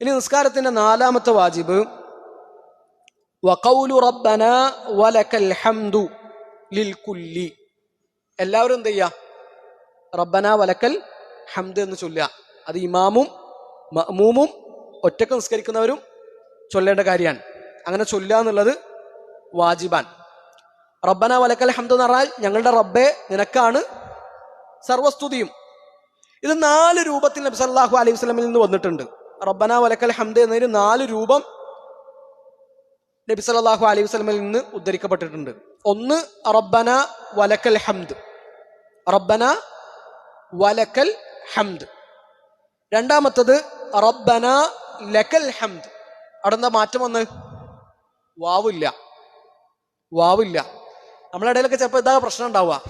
ഇനി നിസ്കാരത്തിന്റെ നാലാമത്തെ വാജിബ്. ഹംദു ലിൽ കുല്ലി എല്ലാവരും എന്ത് ചെയ്യുക റബ്ബന വലക്കൽ ഹംദ് എന്ന് ചൊല്ലുക. അത് ഇമാമും മഅമൂമും ഒറ്റയ്ക്ക് നിസ്കരിക്കുന്നവരും ചൊല്ലേണ്ട കാര്യമാണ്. അങ്ങനെ ചൊല്ലുക എന്നുള്ളത് വാജിബാൻ റബ്ബന വലക്കൽ ഹംദ് എന്ന് പറഞ്ഞാൽ ഞങ്ങളുടെ റബ്ബെ നിനക്കാണ് സർവസ്തുതിയും. ഇത് നാല് രൂപത്തിൽ നബി സല്ലല്ലാഹു അലൈഹി വസല്ലമയിൽ നിന്ന് വന്നിട്ടുണ്ട്. റബ്ബന വലക്കൽ ഹംദ് എന്നതിന് നാല് രൂപം നബി സല്ലല്ലാഹു അലൈഹി വസ്ലമിൽ നിന്ന് ഉദ്ധരിക്കപ്പെട്ടിട്ടുണ്ട്. ഒന്ന് റബ്ബന വലക്കൽ ഹംദ്. റബ്ബന വലക്കൽ ഹംദ്. രണ്ടാമത്തത് റബ്ബന ലക്കൽ ഹംദ്. അവിടെ എന്താ മാറ്റം വന്ന്? വാവില്ല. വാവില്ല. നമ്മളെ ഇടയിലൊക്കെ ചിലപ്പോൾ ഇതാ പ്രശ്നം ഉണ്ടാവുക.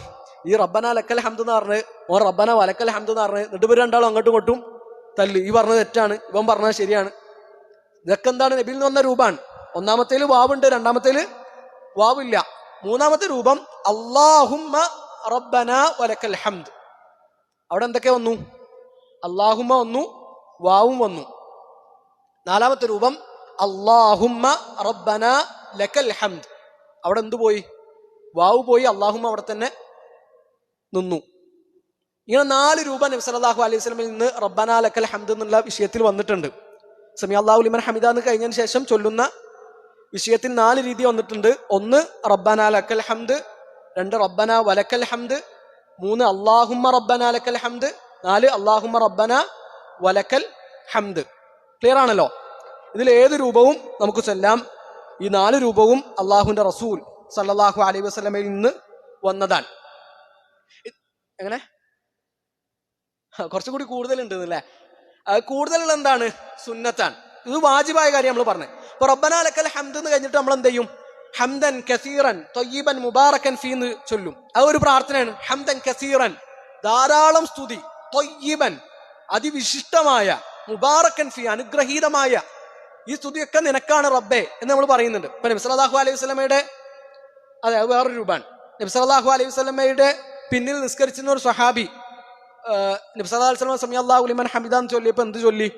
ഈ റബ്ബന ലക്കൽ ഹംദ് എന്ന് പറഞ്ഞ് ഓ റബ്ബന വലക്കൽ ഹംദ് എന്ന് പറഞ്ഞ് എന്നിട്ട് രണ്ടാളും അങ്ങോട്ടും ഇങ്ങോട്ടും തല്ലി. ഈ പറഞ്ഞത് തെറ്റാണ്. ഇവൻ പറഞ്ഞത് ശരിയാണ്. ഇതൊക്കെ എന്താണ്? നബിയിൽ നിന്ന് വന്ന രൂപമാണ്. ഒന്നാമത്തേൽ വാവുണ്ട്. രണ്ടാമത്തേൽ വാവില്ല. മൂന്നാമത്തെ രൂപം അള്ളാഹുമ്മ റബ്ബന വലക്കൽ ഹംദ്. അവിടെ എന്തൊക്കെ വന്നു? അള്ളാഹുമ്മ വന്നു വാവും വന്നു. നാലാമത്തെ രൂപം അള്ളാഹുമ്മ റബ്ബന ലക്കൽ ഹംദ്. അവിടെ എന്തു പോയി? വാവ് പോയി. അള്ളാഹുമ്മ അവിടെ തന്നെ നിന്നു. ഇങ്ങനെ നാല് രൂപ നബി സല്ലല്ലാഹു അലൈഹി സ്വലമിൽ നിന്ന് റബ്ബന ലക്കൽ ഹംദ് എന്നുള്ള വിഷയത്തിൽ വന്നിട്ടുണ്ട്. സമി അള്ളാഹു ലിമൻ ഹമിദ എന്ന് കഴിഞ്ഞതിന് ശേഷം ചൊല്ലുന്ന വിഷയത്തിൽ നാല് രീതി വന്നിട്ടുണ്ട്. ഒന്ന് റബ്ബന ലക്കൽ ഹംദ്. രണ്ട് റബ്ബന വലക്കൽ ഹംദ്. മൂന്ന് അള്ളാഹുമ്മ റബ്ബന ലക്കൽ ഹംദ്. നാല് അള്ളാഹുമ്മ റബ്ബന വലക്കൽ ഹംദ്. ക്ലിയർ ആണല്ലോ? ഇതിൽ ഏത് രൂപവും നമുക്ക് ചൊല്ലാം. ഈ നാല് രൂപവും അള്ളാഹുവിന്റെ റസൂൽ സല്ലാഹു അലൈഹി വസല്ലമയിൽ നിന്ന് വന്നതാണ്. എങ്ങനെ? കുറച്ചും കൂടി കൂടുതലുണ്ട് അല്ലേ കൂടുതലുള്ള എന്താണ്? സുന്നത്താണ്. ഇത് വാജിബായ കാര്യം നമ്മൾ പറഞ്ഞു. ഇപ്പൊ റബ്ബനാലക്കൽ ഹംദ് എന്ന് കഴിഞ്ഞിട്ട് നമ്മൾ എന്ത് ചെയ്യും? ഹംദൻ കസീറൻ തൊയ്യബൻ മുബാറക്കൻ ഫീ എന്ന് ചൊല്ലും. അത് ഒരു പ്രാർത്ഥനയാണ്. ഹംദൻ കസീറൻ. ധാരാളം സ്തുതി. തൊയ്യബൻ. അതിവിശിഷ്ടമായ മുബാറക്കൻ ഫീ അനുഗ്രഹീതമായ ഈ സ്തുതിയൊക്കെ നിനക്കാണ് റബ്ബേ എന്ന് നമ്മൾ പറയുന്നുണ്ട്. ഇപ്പൊ നബി സല്ലല്ലാഹു അലൈഹി വസല്ലമയുടെ അതെ വേറൊരു രൂപമാണ്. നബി സല്ലല്ലാഹു അലൈഹി വസല്ലമയുടെ പിന്നിൽ നിസ്കരിച്ചിരുന്ന ഒരു സ്വഹാബി ആഹ് നബി സല്ലല്ലാഹു അലൈഹി വസല്ലം സമി അല്ലാഹു ലിമൻ ഹമിദ എന്ന് ചൊല്ലിയപ്പോൾ എന്ത് ചൊല്ലി?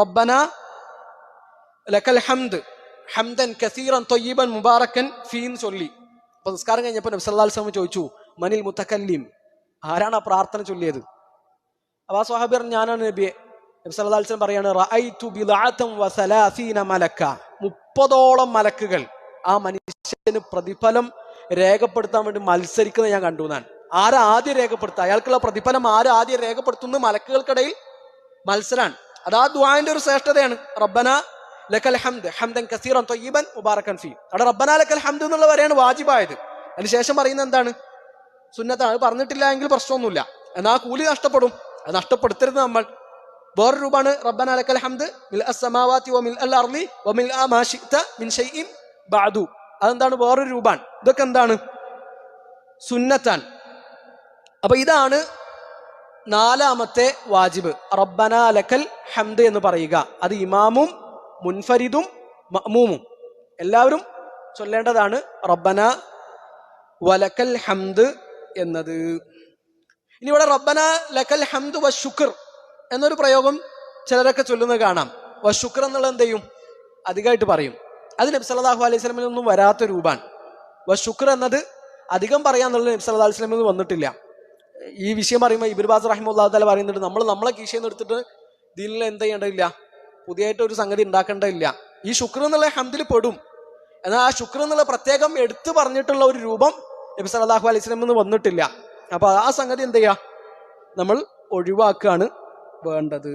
റബ്ബന ലക്കൽ ഹംദ് ഹംദൻ കസീറൻ തൊയ്യീബൻ മുബാറക്കൻ ഫീ എന്ന് ചൊല്ലി. അപ്പൊ നിസ്കാരം കഴിഞ്ഞപ്പോൾ നബി സല്ലല്ലാഹു അലൈഹി വസല്ലം ചോദിച്ചു മനിൽ മുത്തക്കല്ലീം ആരാണ് ആ പ്രാർത്ഥന ചൊല്ലിയത്? അപ്പൊ ആ സ്വഹാബി പറഞ്ഞു ഞാനാണ് നബിയെ. നബി സല്ലല്ലാഹു അലൈഹി വസല്ലം പറയാണ് മലക്ക മുപ്പതോളം മലക്കുകൾ ആ മനുഷ്യന് പ്രതിഫലം രേഖപ്പെടുത്താൻ വേണ്ടി മത്സരിക്കുന്നത് ഞാൻ കണ്ടു എന്നാണ്. ആരാ ആദ്യം രേഖപ്പെടുത്തുക? അയാൾക്കുള്ള പ്രതിഫലം ആരാ ആദ്യം രേഖപ്പെടുത്തുന്ന? മലക്കുകൾക്കിടയിൽ മത്സരാണ്. അത് ആ ദ്വാന്റെ ഒരു ശ്രേഷ്ഠതയാണ്. റബ്ബന ലക്കൽ ഹംദ്. ഹംദൻ കസീറൻ തൊയ്യബൻ മുബാറക്കൻ ഫീ. അവിടെ റബ്ബന ലക്കൽ ഹംദ് എന്നുള്ള വരെയാണ് വാജിബായത്. അതിനുശേഷം പറയുന്നത് എന്താണ്? സുന്നത്താണ് അത് പറഞ്ഞിട്ടില്ല എങ്കിൽ പ്രശ്നമൊന്നുമില്ല. എന്നാൽ കൂലി നഷ്ടപ്പെടും. അത് നഷ്ടപ്പെടുത്തരുത് നമ്മൾ. വേറെ രൂപമാണ് റബ്ബന ലക്കൽ ഹംദ്. മിൽ അസമാവാത്തി അസ്സമാവാതി മിൽ അൽ അർലി വ മിൽ അ മാഷിത്ത മിൻ ഷൈഇൻ ബാദു അതെന്താണ്? വേറൊരു രൂപാണ് ഇതൊക്കെ എന്താണ്? സുന്നത്താൻ അപ്പൊ ഇതാണ് നാലാമത്തെ വാജിബ്. റബ്ബന ലക്കൽ ഹംദ് എന്ന് പറയുക. അത് ഇമാമും മുൻഫരിദും മമൂമും എല്ലാവരും ചൊല്ലേണ്ടതാണ് റബ്ബന വലക്കൽ ഹംദ് എന്നത്. ഇനി ഇവിടെ റബ്ബന ലക്കൽ ഹംദ് വ ശുക്ർ എന്നൊരു പ്രയോഗം ചിലരൊക്കെ ചൊല്ലുന്നത് കാണാം. വ ശുക്ർ എന്നുള്ളത് എന്ത് ചെയ്യും? അധികമായിട്ട് പറയും. അത് നബി സല്ലല്ലാഹു അലൈഹി സ്വലമിൽ നിന്നും വരാത്ത രൂപാണ് വ ശുക്ർ എന്നത് അധികം പറയാന്നുള്ളത് നബി സല്ലല്ലാഹു അലൈഹി സ്വലമിൽ നിന്ന് വന്നിട്ടില്ല. ഈ വിഷയം പറയുമ്പോൾ ഇബിർബാസ് റഹിമുല്ലാ തല പറയുന്നുണ്ട് നമ്മൾ നമ്മളെ കീശയിൽ നിന്ന് എടുത്തിട്ട് ദീനിൽ എന്ത് ചെയ്യേണ്ടതില്ല? പുതിയതായിട്ട് ഒരു സംഗതി ഉണ്ടാക്കേണ്ടതില്ല ഈ ശുക്ർ എന്നുള്ള ഹംദിൽ പെടും. എന്നാൽ ആ ശുക്ർ എന്നുള്ള പ്രത്യേകം എടുത്തു പറഞ്ഞിട്ടുള്ള ഒരു രൂപം നബി സല്ലല്ലാഹു അലൈഹി സ്വലം എന്ന് വന്നിട്ടില്ല. അപ്പോൾ ആ സംഗതി എന്ത് ചെയ്യുക നമ്മൾ ഒഴിവാക്കുകയാണ് വേണ്ടത്.